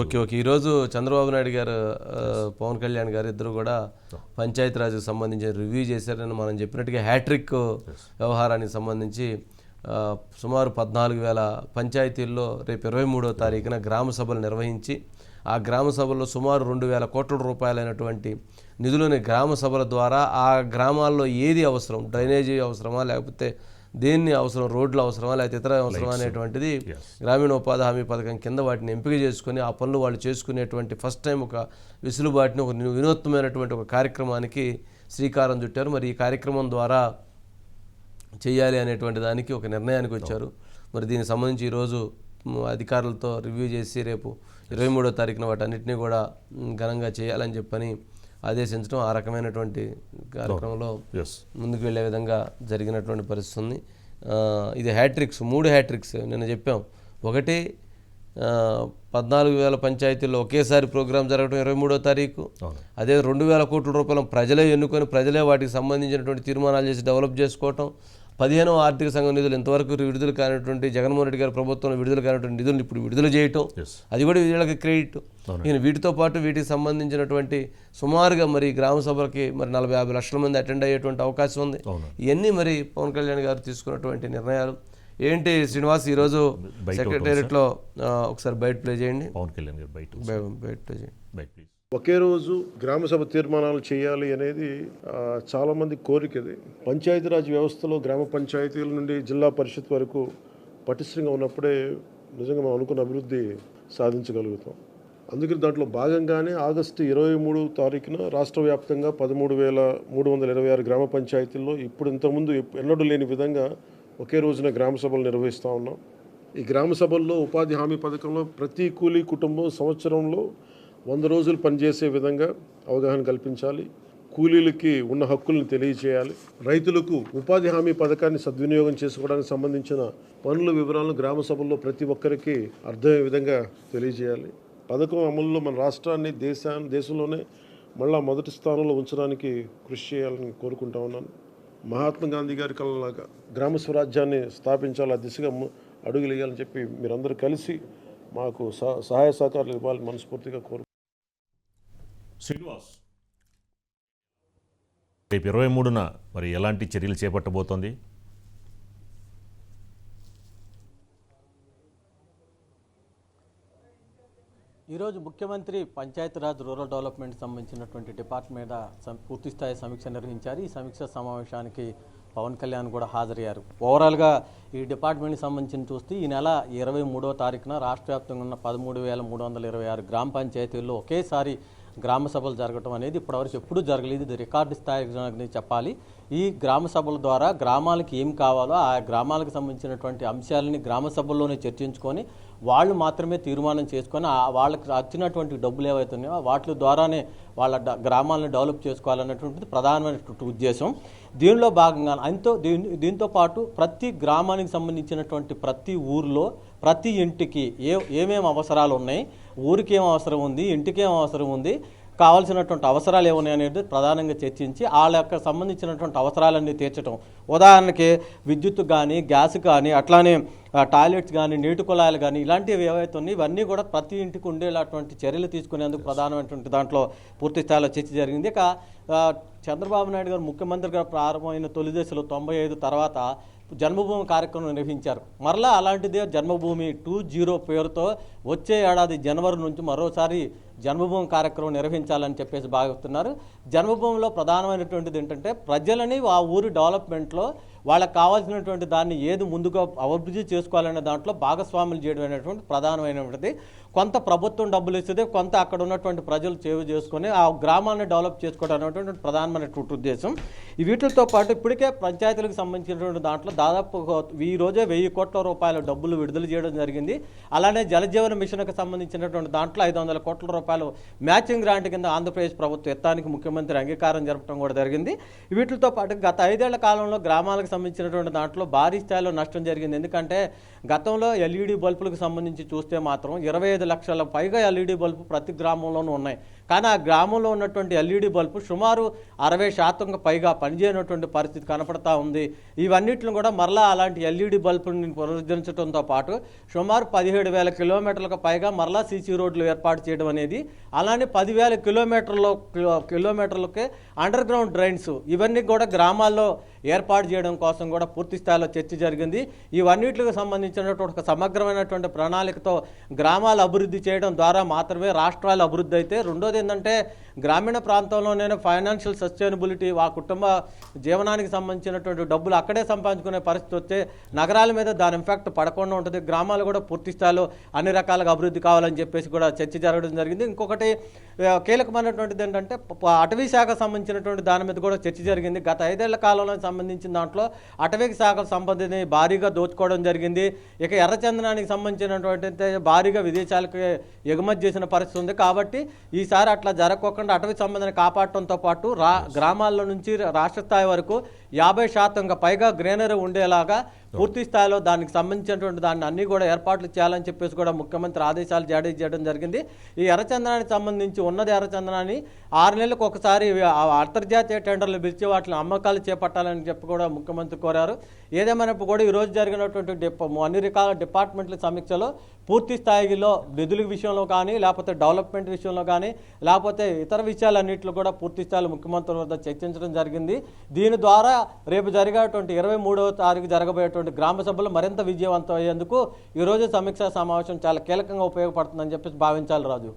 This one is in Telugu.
Okay okay. ఈరోజు చంద్రబాబు నాయుడు గారు పవన్ కళ్యాణ్ గారు ఇద్దరు కూడా పంచాయతీరాజ్కి సంబంధించి రివ్యూ చేశారని మనం చెప్పినట్టుగా హ్యాట్రిక్ వ్యవహారానికి సంబంధించి సుమారు పద్నాలుగు వేల పంచాయతీల్లో రేపు ఇరవై మూడో తారీఖున గ్రామ సభలు నిర్వహించి ఆ గ్రామ సభల్లో సుమారు రెండు వేల కోట్ల రూపాయలైనటువంటి నిధులని గ్రామ సభల ద్వారా ఆ గ్రామాల్లో ఏది అవసరం డ్రైనేజీ అవసరమా లేకపోతే దేన్ని అవసరం రోడ్లు అవసరమా లేకపోతే ఇతర అవసరమా అనేటువంటిది గ్రామీణ ఉపాధి హామీ పథకం కింద వాటిని ఎంపిక చేసుకుని ఆ పనులు వాళ్ళు చేసుకునేటువంటి ఫస్ట్ టైం ఒక విసులుబాటుని ఒక వినూత్నమైనటువంటి ఒక కార్యక్రమానికి శ్రీకారం చుట్టారు. మరి ఈ కార్యక్రమం ద్వారా చేయాలి అనేటువంటి దానికి ఒక నిర్ణయానికి వచ్చారు. మరి దీనికి సంబంధించి ఈరోజు అధికారులతో రివ్యూ చేసి రేపు ఇరవై మూడో తారీఖున వాటన్నిటినీ కూడా ఘనంగా చేయాలని చెప్పని ఆదేశించడం ఆ రకమైనటువంటి కార్యక్రమంలో ఎస్ ముందుకు వెళ్ళే విధంగా జరిగినటువంటి పరిస్థితి ఉంది. ఇది హ్యాట్రిక్స్ మూడు హ్యాట్రిక్స్ నిన్న చెప్పాం. ఒకటి పద్నాలుగు వేల పంచాయతీల్లో ఒకేసారి ప్రోగ్రాం జరగడం ఇరవై మూడో తారీఖు. అదే రెండు వేల కోట్ల రూపాయలు ప్రజలే ఎన్నుకొని ప్రజలే వాటికి సంబంధించినటువంటి తీర్మానాలు చేసి డెవలప్ చేసుకోవటం. పదిహేనవ ఆర్థిక సంఘం నిధులు ఇంతవరకు విడుదల కానటువంటి జగన్మోహన్ రెడ్డి గారి ప్రభుత్వంలో విడుదల కానటువంటి నిధులను ఇప్పుడు విడుదల చేయటం అది కూడా వీళ్ళకి క్రెడిట్. ఈయన వీటితో పాటు వీటికి సంబంధించినటువంటి సుమారుగా మరి గ్రామ సభలకి మరి నలభై యాభై లక్షల మంది అటెండ్ అయ్యేటువంటి అవకాశం ఉంది. ఇవన్నీ మరి పవన్ కళ్యాణ్ గారు తీసుకున్నటువంటి నిర్ణయాలు. ఏంటి శ్రీనివాస్ ఈరోజు సెక్రటేరియట్లో ఒకసారి బయట ప్లే చేయండి. పవన్ కళ్యాణ్ గారు బయట బయ- బయట ప్లే చేయండి. బయట ప్లీజ్. ఒకే రోజు గ్రామ సభ తీర్మానాలు చేయాలి అనేది చాలామంది కోరికది పంచాయతీరాజ్ వ్యవస్థలో గ్రామ పంచాయతీల నుండి జిల్లా పరిషత్ వరకు పటిష్టంగా ఉన్నప్పుడే నిజంగా మనం అనుకున్న అభివృద్ధి సాధించగలుగుతాం. అందుకని దాంట్లో భాగంగానే ఆగస్టు ఇరవై మూడు తారీఖున రాష్ట్ర వ్యాప్తంగా పదమూడు వేల మూడు వందల ఇరవై ఆరు గ్రామ పంచాయతీల్లో ఇప్పుడు ఇంతకుముందు ఎన్నడూ లేని విధంగా ఒకే రోజున గ్రామ సభలు నిర్వహిస్తూ ఉన్నాం. ఈ గ్రామ సభల్లో ఉపాధి హామీ పథకంలో ప్రతి కూలీ కుటుంబం సంవత్సరంలో వంద రోజులు పనిచేసే విధంగా అవగాహన కల్పించాలి. కూలీలకి ఉన్న హక్కులను తెలియచేయాలి. రైతులకు ఉపాధి హామీ పథకాన్ని సద్వినియోగం చేసుకోవడానికి సంబంధించిన పనుల వివరాలను గ్రామ సభల్లో ప్రతి ఒక్కరికి అర్థమయ్యే విధంగా తెలియజేయాలి. పథకం అమలులో మన రాష్ట్రాన్ని దేశాన్ని దేశంలోనే మళ్ళా మొదటి స్థానంలో ఉంచడానికి కృషి చేయాలని కోరుకుంటా ఉన్నాను. మహాత్మా గాంధీ గారి కళలాగా గ్రామ స్వరాజ్యాన్ని స్థాపించాలి ఆ దిశగా అడుగులు వేయాలని చెప్పి మీరందరూ కలిసి మాకు సహ- సహాయ సహకారాలు ఇవ్వాలని మనస్ఫూర్తిగా కోరు శ్రీనివాస్. రేపు ఇరవై మూడున మరి ఎలాంటి చర్యలు చేపట్టబోతోంది? ఈరోజు ముఖ్యమంత్రి పంచాయతీరాజ్ రూరల్ డెవలప్మెంట్ సంబంధించినటువంటి డిపార్ట్మెంట్ మీద సమీక్ష నిర్వహించారు. ఈ సమీక్ష సమావేశానికి పవన్ కళ్యాణ్ కూడా హాజరయ్యారు. ఓవరాల్గా ఈ డిపార్ట్మెంట్కి సంబంధించి చూస్తే ఈ నెల ఇరవై మూడో తారీఖున రాష్ట్ర వ్యాప్తంగా ఉన్న పదమూడు వేల మూడు వందల ఇరవై ఆరు గ్రామ పంచాయతీల్లో ఒకేసారి గ్రామ సభలు జరగటం అనేది ఇప్పటివరకు ఎప్పుడూ జరగలేదు. ఇది రికార్డు స్థాయి చెప్పాలి. ఈ గ్రామ సభల ద్వారా గ్రామాలకి ఏం కావాలో ఆ గ్రామాలకు సంబంధించినటువంటి అంశాలని గ్రామ సభల్లోనే చర్చించుకొని వాళ్ళు మాత్రమే తీర్మానం చేసుకొని వాళ్ళకి వచ్చినటువంటి డబ్బులు ఏవైతే ఉన్నాయో వాటి ద్వారానే వాళ్ళ గ్రామాలను డెవలప్ చేసుకోవాలన్నటువంటిది ప్రధానమైనటువంటి ఉద్దేశం. దీనిలో భాగంగా అంతో దీని దీంతో పాటు ప్రతి గ్రామానికి సంబంధించినటువంటి ప్రతి ఊర్లో ప్రతి ఇంటికి ఏ ఏమేమి అవసరాలు ఉన్నాయి ఊరికి ఏం అవసరం ఉంది ఇంటికి ఏం అవసరం ఉంది కావాల్సినటువంటి అవసరాలు ఏమున్నాయి అనేది ప్రధానంగా చర్చించి వాళ్ళ యొక్క సంబంధించినటువంటి అవసరాలన్నీ తీర్చడం ఉదాహరణకి విద్యుత్ కానీ గ్యాస్ కానీ అట్లానే టాయిలెట్స్ కానీ నీటి కుళాయిలు కానీ ఇలాంటివి ఏవైతే ఉన్నాయి ఇవన్నీ కూడా ప్రతి ఇంటికి ఉండేలాంటి చర్యలు తీసుకునేందుకు ప్రధానమైనటువంటి దాంట్లో పూర్తి స్థాయిలో చర్చ జరిగింది. ఇక చంద్రబాబు నాయుడు గారు ముఖ్యమంత్రిగా ప్రారంభమైన తొలి దశలో తొంభై ఐదు తర్వాత జన్మభూమి కార్యక్రమం నిర్వహించారు. మరలా అలాంటిదే జన్మభూమి టూ జీరో పేరుతో వచ్చే ఏడాది జనవరి నుంచి మరోసారి జన్మభూమి కార్యక్రమం నిర్వహించాలని చెప్పేసి భావిస్తున్నారు. జన్మభూమిలో ప్రధానమైనటువంటిది ఏంటంటే ప్రజలని ఆ ఊరి డెవలప్మెంట్లో వాళ్ళకి కావాల్సినటువంటి దాన్ని ఏది ముందుగా అభివృద్ధి చేసుకోవాలనే దాంట్లో భాగస్వాములు చేయడం అనేటువంటి ప్రధానమైనటువంటిది. కొంత ప్రభుత్వం డబ్బులు ఇస్తుంది కొంత అక్కడ ఉన్నటువంటి ప్రజలు సేవ్ చేసుకొని ఆ గ్రామాన్ని డెవలప్ చేసుకోవడం అనేటువంటి ప్రధానమైనటువంటి ఉద్దేశం. వీటితో పాటు ఇప్పటికే పంచాయతీలకు సంబంధించినటువంటి దాంట్లో దాదాపు ఈ రోజే వెయ్యి కోట్ల రూపాయల డబ్బులు విడుదల చేయడం జరిగింది. అలానే జలజీవన మిషన్కి సంబంధించినటువంటి దాంట్లో ఐదు వందల కోట్ల రూపాయలు మ్యాచింగ్ గ్రాంట్ కింద ఆంధ్రప్రదేశ్ ప్రభుత్వం ఎత్తానికి ముఖ్యమంత్రి అంగీకారం జరపడం కూడా జరిగింది. వీటితో పాటు గత ఐదేళ్ళ కాలంలో గ్రామాలకు సంబంధించినటువంటి దాంట్లో భారీ స్థాయిలో నష్టం జరిగింది. ఎందుకంటే గతంలో ఎల్ఈడి బల్బులకు సంబంధించి చూస్తే మాత్రం ఇరవై ఐదు లక్షల పైగా ఎల్ఈడి బల్బు ప్రతి గ్రామంలోనూ ఉన్నాయి. కానీ ఆ గ్రామంలో ఉన్నటువంటి ఎల్ఈడి బల్బు సుమారు అరవై శాతం పైగా పనిచేయనటువంటి పరిస్థితి కనపడతా ఉంది. ఇవన్నిటిని కూడా మరలా అలాంటి ఎల్ఈడి బల్బుని పునరుద్ధరించడంతో పాటు సుమారు పదిహేడు వేల కిలోమీటర్లకు పైగా మరలా సీసీ రోడ్లు ఏర్పాటు చేయడం అనేది అలానే పదివేల కిలోమీటర్ల కిలోమీటర్లకి అండర్ గ్రౌండ్ డ్రైన్స్ ఇవన్నీ కూడా గ్రామాల్లో ఏర్పాటు చేయడం కోసం కూడా పూర్తి స్థాయిలో చర్చ జరిగింది. ఇవన్నిటికి సంబంధించినటువంటి ఒక సమగ్రమైనటువంటి ప్రణాళికతో గ్రామాల అభివృద్ధి అభివృద్ధి చేయడం ద్వారా మాత్రమే రాష్ట్రాలు అభివృద్ధి అయితే. రెండోది ఏంటంటే గ్రామీణ ప్రాంతంలోనే ఫైనాన్షియల్ సస్టైనబిలిటీ ఆ కుటుంబ జీవనానికి సంబంధించినటువంటి డబ్బులు అక్కడే సంపాదించుకునే పరిస్థితి వస్తే నగరాల మీద దాని ఇంపాక్ట్ పడకుండా ఉంటుంది. గ్రామాలు కూడా పూర్తి స్థాయిలో అన్ని రకాలుగా అభివృద్ధి కావాలని చెప్పేసి కూడా చర్చ జరగడం జరిగింది. ఇంకొకటి కీలకమైనటువంటిది ఏంటంటే అటవీ శాఖ సంబంధించినటువంటి దాని మీద కూడా చర్చ జరిగింది. గత ఐదేళ్ళ కాలంలో సంబంధించిన దాంట్లో అటవీ శాఖ సంబంధించి భారీగా దోచుకోవడం జరిగింది. ఇక ఎర్రచందనానికి సంబంధించినటువంటి భారీగా విదేశాలకు ఎగుమతి చేసిన పరిస్థితి ఉంది. కాబట్టి ఈసారి అట్లా జరగకోకుండా అటవీ సంబంధాన్ని కాపాడటంతో పాటు రా గ్రామాల్లో నుంచి రాష్ట్ర స్థాయి వరకు యాభై శాతంగా పైగా గ్రీనరీ ఉండేలాగా పూర్తి స్థాయిలో దానికి సంబంధించినటువంటి దాన్ని అన్ని కూడా ఏర్పాట్లు చేయాలని చెప్పేసి కూడా ముఖ్యమంత్రి ఆదేశాలు జారీ చేయడం జరిగింది. ఈ ఎర్రచందనానికి సంబంధించి ఉన్నది ఎర్రచందనాన్ని ఆరు నెలలకు ఒకసారి ఆ అంతర్జాతీయ టెండర్లు పిలిచి వాటిని అమ్మకాలు చేపట్టాలని చెప్పి కూడా ముఖ్యమంత్రి కోరారు. ఏదేమైనప్పుడు కూడా ఈరోజు జరిగినటువంటి డిప అన్ని రకాల డిపార్ట్మెంట్ల సమీక్షలో పూర్తి స్థాయిలో నిధుల విషయంలో కానీ లేకపోతే డెవలప్మెంట్ విషయంలో కానీ లేకపోతే ఇతర విషయాలన్నింటిలో కూడా పూర్తి స్థాయిలో ముఖ్యమంత్రి వద్ద చర్చించడం జరిగింది. దీని ద్వారా రేపు జరిగేటువంటి ఇరవై మూడవ తారీఖు జరగబోయేటువంటి గ్రామ సభలు మరింత విజయవంతం అయ్యేందుకు ఈరోజు సమీక్షా సమావేశం చాలా కీలకంగా ఉపయోగపడుతుందని చెప్పేసి భావించాలి రాజు.